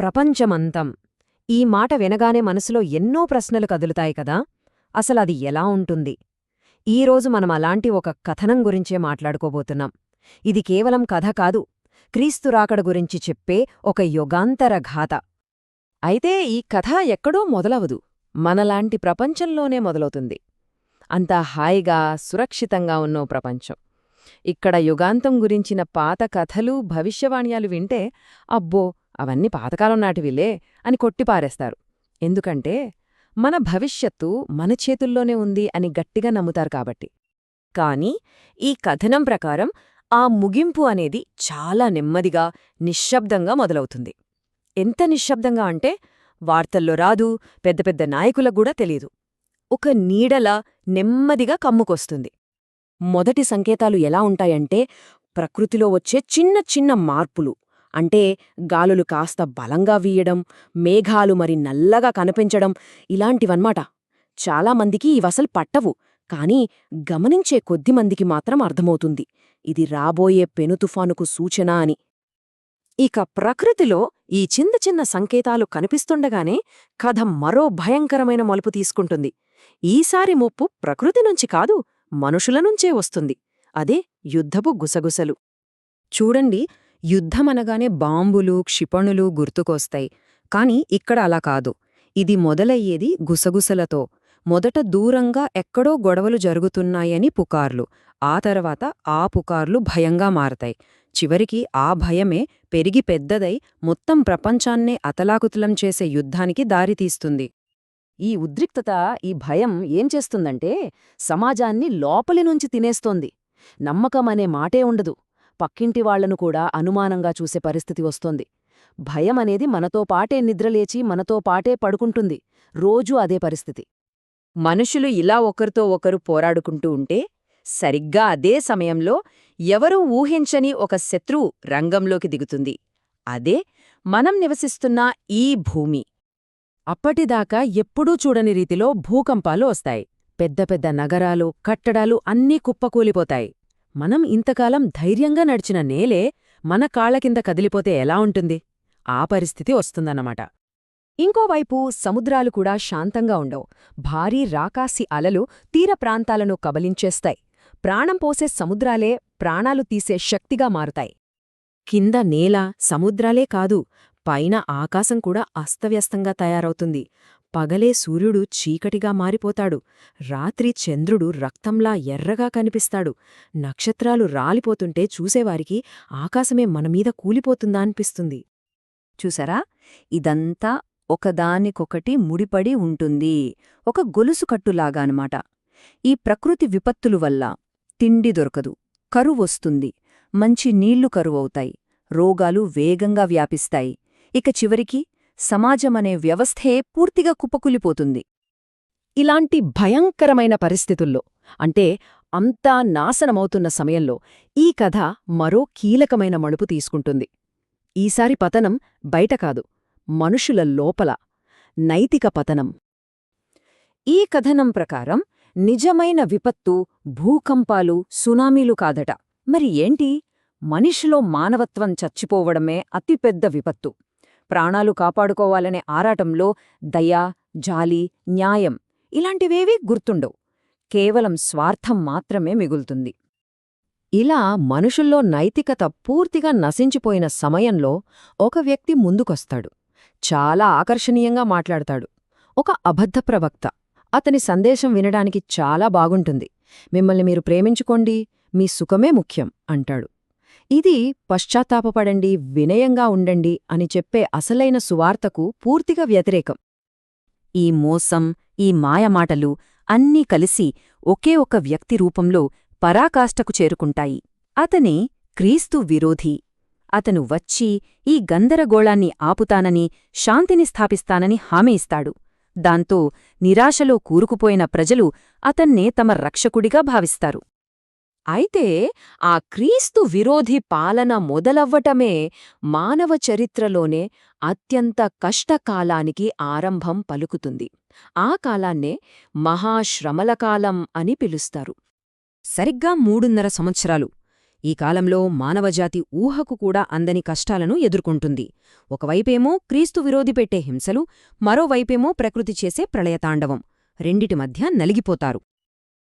ప్రపంచమంతం. ఈ మాట వినగానే మనసులో ఎన్నో ప్రశ్నలు కదులుతాయి కదా. అసలది ఎలా ఉంటుంది? ఈరోజు మనం అలాంటి ఒక కథనం గురించే మాట్లాడుకోబోతున్నాం. ఇది కేవలం కథ కాదు. క్రీస్తురాకడ గురించి చెప్పే ఒక యుగాంతర ఘాత అయితే ఈ కథ ఎక్కడో మొదలవదు. మనలాంటి ప్రపంచంలోనే మొదలవుతుంది. అంతా హాయిగా సురక్షితంగా ఉన్నో ప్రపంచం. ఇక్కడ యుగాంతం గురించిన పాత కథలు భవిష్యవాణ్యాలు వింటే అబ్బో! అవన్నీ పాతకాలం నాటివిలే అని కొట్టిపారేస్తారు. ఎందుకంటే మన భవిష్యత్తు మన చేతుల్లోనే ఉంది అని గట్టిగా నమ్ముతారు కాబట్టి. కాని ఈ కథనం ప్రకారం ఆ ముగింపు అనేది చాలా నెమ్మదిగా నిశ్శబ్దంగా మొదలవుతుంది. ఎంత నిశ్శబ్దంగా అంటే వార్తల్లో రాదు పెద్ద పెద్ద నాయకులకు కూడా తెలీదు. ఒక నీడలా నెమ్మదిగా కమ్ముకొస్తుంది. మొదటి సంకేతాలు ఎలా ఉంటాయంటే ప్రకృతిలో వచ్చే చిన్న చిన్న మార్పులు. అంటే గాలులు కాస్త బలంగా వీయడం మేఘాలు మరి నల్లగా కనిపించడం ఇలాంటివన్మాట చాలామందికి ఇవసలు పట్టవు కాని గమనించే కొద్దిమందికి మాత్రం అర్థమవుతుంది. ఇది రాబోయే పెనుతుఫానుకు సూచన అని. ఇక ప్రకృతిలో ఈ చిన్న చిన్న సంకేతాలు కనిపిస్తుండగానే కథ మరో భయంకరమైన మలుపు తీసుకుంటుంది. ఈసారి ముప్పు ప్రకృతి నుంచి కాదు మనుషుల నుంచే వస్తుంది. అదే యుద్ధపు గుసగుసలు. చూడండి యుద్ధమనగానే బాంబులు క్షిపణులు గుర్తుకొస్తాయి. కాని ఇక్కడ అలా కాదు. ఇది మొదలయ్యేది గుసగుసలతో. మొదట దూరంగా ఎక్కడో గొడవలు జరుగుతున్నాయని పుకార్లు. ఆ తర్వాత ఆ పుకార్లు భయంగా మారతాయి. చివరికి ఆ భయమే పెరిగి పెద్దదై మొత్తం ప్రపంచాన్నే అతలాకుతలం చేసే యుద్ధానికి దారితీస్తుంది. ఈ ఉద్రిక్తత ఈ భయం ఏం చేస్తుందంటే సమాజాన్ని లోపలి నుంచి తినేస్తోంది. నమ్మకమనే మాటే ఉండదు. పక్కింటి వాళ్ళను కూడా అనుమానంగా చూసే పరిస్థితి వస్తోంది. భయం అనేది మనతో పాటే నిద్రలేచి మనతో పాటే పడుకుంటుంది. రోజూ అదే పరిస్థితి. మనుషులు ఇలా ఒకరితో ఒకరు పోరాడుకుంటూ ఉంటే సరిగ్గా అదే సమయంలో ఎవరూ ఊహించని ఒక శత్రువు రంగంలోకి దిగుతుంది. అదే మనం నివసిస్తున్న ఈ భూమి. అప్పటిదాకా ఎప్పుడూ చూడని రీతిలో భూకంపాలు వస్తాయి. పెద్ద పెద్ద నగరాలు కట్టడాలు అన్నీ కుప్పకూలిపోతాయి. మనం ఇంతకాలం ధైర్యంగా నడిచిన నేలే మన కాళ్ళ కింద కదిలిపోతే ఎలా ఉంటుంది? ఆ పరిస్థితి వస్తుందన్నమాట. ఇంకోవైపు సముద్రాలు కూడా శాంతంగా ఉండవు. భారీ రాకాసి అలలు తీర ప్రాంతాలను కబలించేస్తాయి. ప్రాణం పోసే సముద్రాలే ప్రాణాలు తీసే శక్తిగా మారుతాయి. కింద నేల సముద్రాలే కాదు పైన ఆకాశం కూడా అస్తవ్యస్తంగా తయారవుతుంది. పగలే సూర్యుడు చీకటిగా మారిపోతాడు. రాత్రి చంద్రుడు రక్తంలా ఎర్రగా కనిపిస్తాడు. నక్షత్రాలు రాలిపోతుంటే చూసేవారికి ఆకాశమే మనమీద కూలిపోతుందా అనిపిస్తుంది. చూసారా? ఇదంతా ఒకదానికొకటి ముడిపడి ఉంటుంది. ఒక గొలుసు కట్టులాగా అనమాట ఈ ప్రకృతి విపత్తులు వల్ల తిండి దొరకదు. కరువొస్తుంది మంచి నీళ్ళు కరువవుతాయి. రోగాలు వేగంగా వ్యాపిస్తాయి. ఇక చివరికి సమాజమనే వ్యవస్థే పూర్తిగా కుప్పకులిపోతుంది. ఇలాంటి భయంకరమైన పరిస్థితుల్లో అంటే అంతా నాశనమవుతున్న సమయంలో ఈ కథ మరో కీలకమైన మలుపు తీసుకుంటుంది. ఈసారి పతనం బయట కాదు మనుషుల లోపల నైతిక పతనం. ఈ కథనం ప్రకారం నిజమైన విపత్తు భూకంపాలు సునామీలు కాదట. మరి ఏంటి? మనిషిలో మానవత్వం చచ్చిపోవడమే అతిపెద్ద విపత్తు. ప్రాణాలు కాపాడుకోవాలనే ఆరాటంలో దయా జాలి న్యాయం ఇలాంటివేవీ గుర్తుండవు. కేవలం స్వార్థం మాత్రమే మిగులుతుంది. ఇలా మనుషుల్లో నైతికత పూర్తిగా నశించిపోయిన సమయంలో ఒక వ్యక్తి ముందుకొస్తాడు. చాలా ఆకర్షణీయంగా మాట్లాడతాడు. ఒక అబద్ధ ప్రవక్త. అతని సందేశం వినడానికి చాలా బాగుంటుంది. మిమ్మల్ని మీరు ప్రేమించుకోండి. మీ సుఖమే ముఖ్యం అంటాడు. ఇది పశ్చాత్తాపపడండి వినయంగా ఉండండి అని చెప్పే అసలైన సువార్తకు పూర్తిగా వ్యతిరేకం. ఈ మోసం ఈ మాయమాటలు అన్నీ కలిసి ఒకే ఒక వ్యక్తి రూపంలో పరాకాష్ఠకు చేరుకుంటాయి. అతనే క్రీస్తు విరోధి. అతను వచ్చి ఈ గందరగోళాన్ని ఆపుతానని శాంతిని స్థాపిస్తానని హామీ ఇస్తాడు. దాంతో నిరాశలో కూరుకుపోయిన ప్రజలు అతన్నే తమ రక్షకుడిగా భావిస్తారు. అయితే ఆ క్రీస్తు విరోధి పాలన మొదలవ్వటమే మానవ చరిత్రలోనే అత్యంత కష్టకాలానికి ఆరంభం పలుకుతుంది. ఆ కాలాన్నే మహాశ్రమలకాలం అని పిలుస్తారు. సరిగ్గా మూడున్నర సంవత్సరాలు. ఈ కాలంలో మానవజాతి ఊహకు కూడా అందని కష్టాలను ఎదుర్కొంటుంది. ఒకవైపేమో క్రీస్తు విరోధి పెట్టే హింసలు మరోవైపేమో ప్రకృతి చేసే ప్రళయతాండవం. రెండిటి మధ్య నలిగిపోతారు.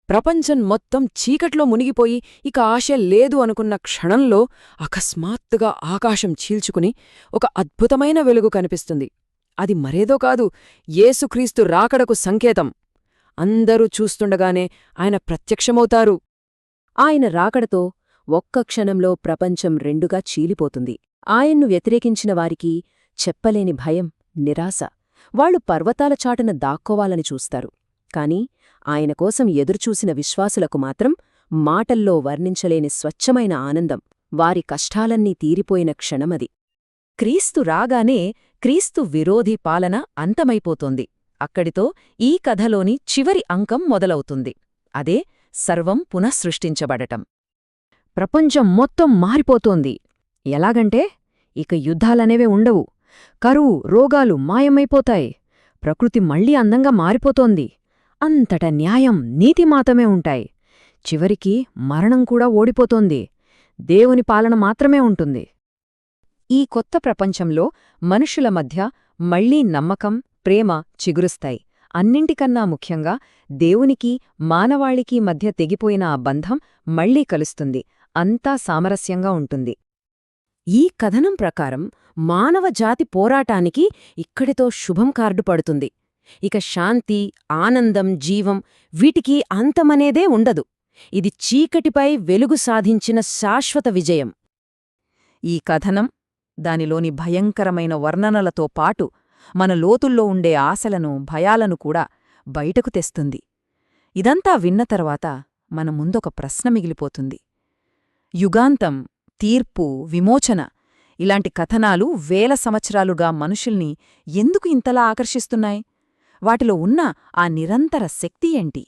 ప్రపంచం మొత్తం చీకట్లో మునిగిపోయి ఇక ఆశ లేదు అనుకున్న క్షణంలో అకస్మాత్తుగా ఆకాశం చీల్చుకుని ఒక అద్భుతమైన వెలుగు కనిపిస్తుంది. అది మరేదో కాదు యేసుక్రీస్తు రాకడకు సంకేతం. అందరూ చూస్తుండగానే ఆయన ప్రత్యక్షమవుతారు. ఆయన రాకడతో ఒక్క క్షణంలో ప్రపంచం రెండుగా చీలిపోతుంది. ఆయన్ను వ్యతిరేకించిన వారికి చెప్పలేని భయం నిరాశ. వాళ్ళు పర్వతాల చాటున దాక్కోవాలని చూస్తారు. కాని ఆయన కోసం ఎదురుచూసిన విశ్వాసులకు మాత్రం మాటల్లో వర్ణించలేని స్వచ్ఛమైన ఆనందం వారి కష్టాలన్నీ తీరిపోయిన క్షణమది. క్రీస్తు రాగానే క్రీస్తు విరోధి పాలన అంతమైపోతోంది. అక్కడితో ఈ కథలోని చివరి అంకం మొదలవుతుంది. అదే సర్వం పునఃసృష్టించబడటం. ప్రపంచం మొత్తం మారిపోతోంది. ఎలాగంటే ఇక యుద్ధాలనేవే ఉండవు. కరువు రోగాలు మాయమైపోతాయి. ప్రకృతి మళ్ళీ అందంగా మారిపోతోంది. అంతట న్యాయం నీతి మాత్రమే ఉంటాయి. చివరికి మరణం కూడా ఓడిపోతోంది. దేవుని పాలన మాత్రమే ఉంటుంది. ఈ కొత్త ప్రపంచంలో మనుషుల మధ్య మళ్ళీ నమ్మకం ప్రేమ చిగురుస్తాయి. అన్నింటికన్నా ముఖ్యంగా దేవునికి మానవాళికి మధ్య తెగిపోయిన ఆ బంధం మళ్ళీ కలుస్తుంది. అంతా సామరస్యంగా ఉంటుంది. ఈ కథనం ప్రకారం మానవ జాతి పోరాటానికి ఇక్కడితో శుభం కార్డు పడుతుంది. ఇక శాంతి ఆనందం జీవం వీటికి అంతమనేదే ఉండదు. ఇది చీకటిపై వెలుగు సాధించిన శాశ్వత విజయం. ఈ కథనం దానిలోని భయంకరమైన వర్ణనలతో పాటు మన లోతుల్లో ఉండే ఆశలను భయాలను కూడా బయటకు తెస్తుంది. ఇదంతా విన్న తర్వాత మన ముందొక ప్రశ్న మిగిలిపోతుంది. యుగాంతం తీర్పు విమోచన ఇలాంటి కథనాలు వేల సంవత్సరాలుగా మనుషుల్ని ఎందుకు ఇంతలా ఆకర్షిస్తున్నాయి? వాటిలో ఉన్న ఆ నిరంతర శక్తి ఏంటి?